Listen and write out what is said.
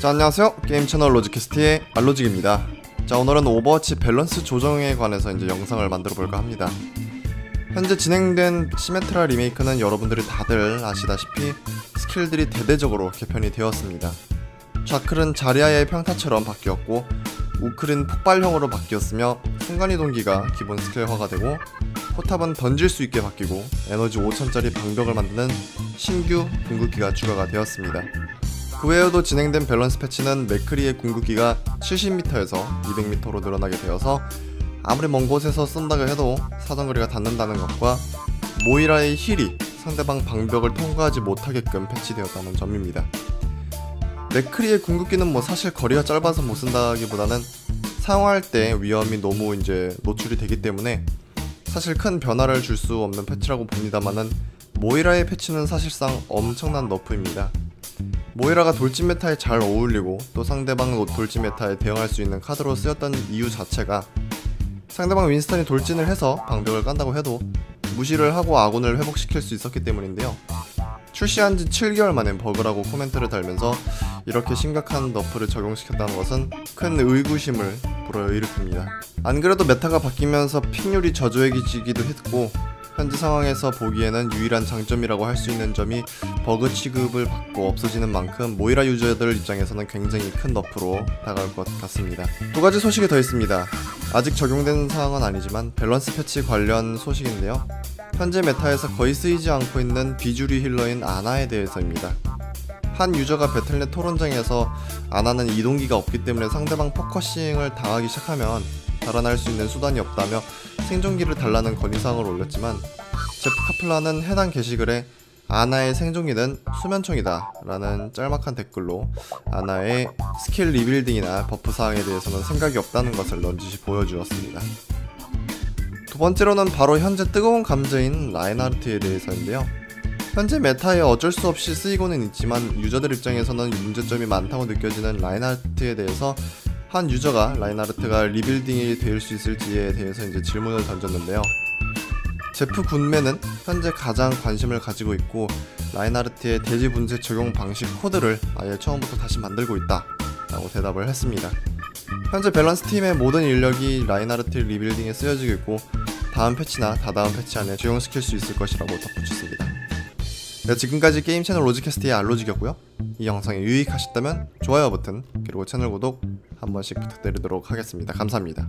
자 안녕하세요. 게임 채널 로지캐스트의 알로직입니다. 자 오늘은 오버워치 밸런스 조정에 관해서 이제 영상을 만들어 볼까 합니다. 현재 진행된 시메트라 리메이크는 여러분들이 다들 아시다시피 스킬들이 대대적으로 개편이 되었습니다. 좌클은 자리아의 평타처럼 바뀌었고 우클은 폭발형으로 바뀌었으며 순간이동기가 기본 스킬화가 되고 포탑은 던질 수 있게 바뀌고 에너지 5000짜리 방벽을 만드는 신규 궁극기가 추가가 되었습니다 그 외에도 진행된 밸런스 패치는 맥크리의 궁극기가 70m에서 200m로 늘어나게 되어서 아무리 먼 곳에서 쏜다고 해도 사정거리가 닿는다는 것과 모이라의 힐이 상대방 방벽을 통과하지 못하게끔 패치되었다는 점입니다. 맥크리의 궁극기는 뭐 사실 거리가 짧아서 못 쓴다기보다는 사용할 때 위험이 너무 이제 노출이 되기 때문에 사실 큰 변화를 줄 수 없는 패치라고 봅니다만은 모이라의 패치는 사실상 엄청난 너프입니다. 모이라가 돌진 메타에 잘 어울리고 또 상대방 돌진 메타에 대응할 수 있는 카드로 쓰였던 이유 자체가 상대방 윈스턴이 돌진을 해서 방벽을 깐다고 해도 무시를 하고 아군을 회복시킬 수 있었기 때문인데요. 출시한 지 7개월 만에 버그라고 코멘트를 달면서 이렇게 심각한 너프를 적용시켰다는 것은 큰 의구심을 불어일으킵니다. 안 그래도 메타가 바뀌면서 픽률이 저조해지기도 했고 현재 상황에서 보기에는 유일한 장점이라고 할 수 있는 점이 버그 취급을 받고 없어지는 만큼 모이라 유저들 입장에서는 굉장히 큰 너프로 다가올 것 같습니다. 두 가지 소식이 더 있습니다. 아직 적용된 사항은 아니지만 밸런스 패치 관련 소식인데요. 현재 메타에서 거의 쓰이지 않고 있는 비주류 힐러인 아나에 대해서입니다. 한 유저가 배틀넷 토론장에서 아나는 이동기가 없기 때문에 상대방 포커싱을 당하기 시작하면 달아날 수 있는 수단이 없다며 생존기를 달라는 건의사항을 올렸지만 제프 카플라는 해당 게시글에 아나의 생존기는 수면총이다 라는 짤막한 댓글로 아나의 스킬 리빌딩이나 버프 사항에 대해서는 생각이 없다는 것을 넌지시 보여주었습니다. 두 번째로는 바로 현재 뜨거운 감자인 라인하르트에 대해서인데요. 현재 메타에 어쩔 수 없이 쓰이고는 있지만 유저들 입장에서는 문제점이 많다고 느껴지는 라인하르트에 대해서 한 유저가 라인하르트가 리빌딩이 될 수 있을지에 대해서 이제 질문을 던졌는데요. 제프 군매는 현재 가장 관심을 가지고 있고 라인하르트의 대지 분쇄 적용 방식 코드를 아예 처음부터 다시 만들고 있다 라고 대답을 했습니다. 현재 밸런스 팀의 모든 인력이 라인하르트 리빌딩에 쓰여지고 있고 다음 패치나 다다음 패치 안에 적용시킬 수 있을 것이라고 덧붙였습니다. 네, 지금까지 게임 채널 로지캐스트의 알로직이었고요. 이 영상이 유익하셨다면 좋아요 버튼 그리고 채널 구독 한 번씩 부탁드리도록 하겠습니다. 감사합니다.